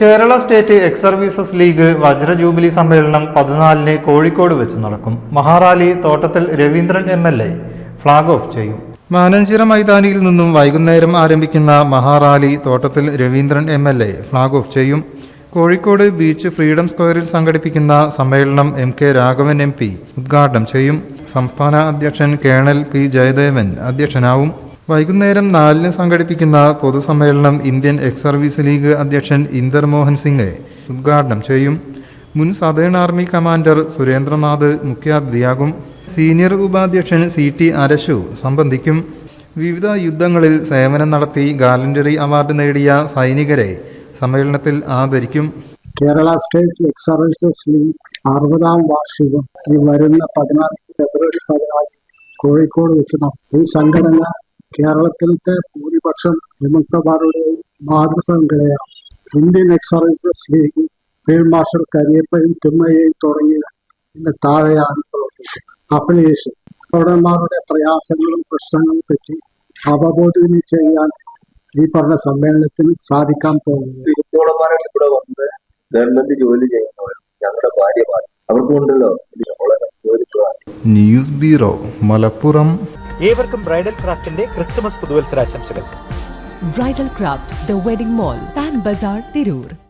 Kerala state ex services league വജ്ര jubilee സമ്മേളനം പതിനാലിന് കോഴിക്കോട് വെച്ച് നടക്കും. മഹാറാലി Thottathil Raveendran M L A flag off ചെയ്യും. മാനഞ്ചിറ മൈതാനിയിൽ നിന്നും വൈകുന്നേരം ആരംഭിക്കുന്ന മഹാറാലി Thottathil Raveendran M L A flag off ചെയ്യും. കോഴിക്കോട് ബീച്ച് ഫ്രീഡം സ്ക്വയറിൽ സംഘടിപ്പിക്കുന്ന സമ്മേളനം M K Raghavan M P ഉദ്ഘാടനം ചെയ്യും. സംസ്ഥാന അധ്യക്ഷൻ കേണൽ പി ജയദേവൻ അധ്യക്ഷനാവും. വൈകുന്നേരം നാലിന് സംഘടിപ്പിക്കുന്ന പൊതുസമ്മേളനം ഇന്ത്യൻ എക്സ് സർവീസ് ലീഗ് അധ്യക്ഷൻ ഇന്ദർ മോഹൻ സിംഗ് ഉദ്ഘാടനം ചെയ്യും. മുൻ സദേൺ ആർമി കമാൻഡർ സുരേന്ദ്രനാഥ് മുഖ്യാതിഥിയാകും. സീനിയർ ഉപാധ്യക്ഷൻ സി ടി അരശു സംബന്ധിക്കും. വിവിധ യുദ്ധങ്ങളിൽ സേവനം നടത്തി ഗാലണ്ടറി അവാർഡ് നേടിയ സൈനികരെ സമ്മേളനത്തിൽ ആദരിക്കും. Kerala state ex services league അറുപതാം വാർഷികം ഈ വരുന്ന പതിനാല് ഫെബ്രുവരി പതിനാല് കോഴിക്കോട് വെച്ച് ഈ സംഘടന കേരളത്തിലത്തെ ഭൂരിപക്ഷം വിമുക്തമാരുടെയും മാതൃസംഘടനയാണ് Indian ex services league field marshal കരിയപ്പയും തിമ്മയെയും തുടങ്ങിയ ഇതിന്റെ താഴെയാണ് പ്രവർത്തിക്കുന്നത് അഫിലിയേഷൻ പൗരന്മാരുടെ പ്രയാസങ്ങളും പ്രശ്നങ്ങളും പറ്റി അവബോധനം ചെയ്യാൻ ഈ പറഞ്ഞ സമ്മേളനത്തിൽ സാധിക്കാൻ പോകുന്നത്. ഇരുപത്തോളന്മാരാണ് ഇവിടെ വന്ന് ഗവൺമെന്റ് ജോലി ചെയ്യുന്നവരും ഞങ്ങളുടെ ഭാര്യമാർ അവർക്കുണ്ടല്ലോ. ന്യൂസ് ബ്യൂറോ മലപ്പുറം ഏവർക്കും ബ്രൈഡൽ ക്രാഫ്റ്റിന്റെ Christmas പുതുവത്സരാശംസകൾ. Bridal craft the wedding mall Pan Bazar Tirur.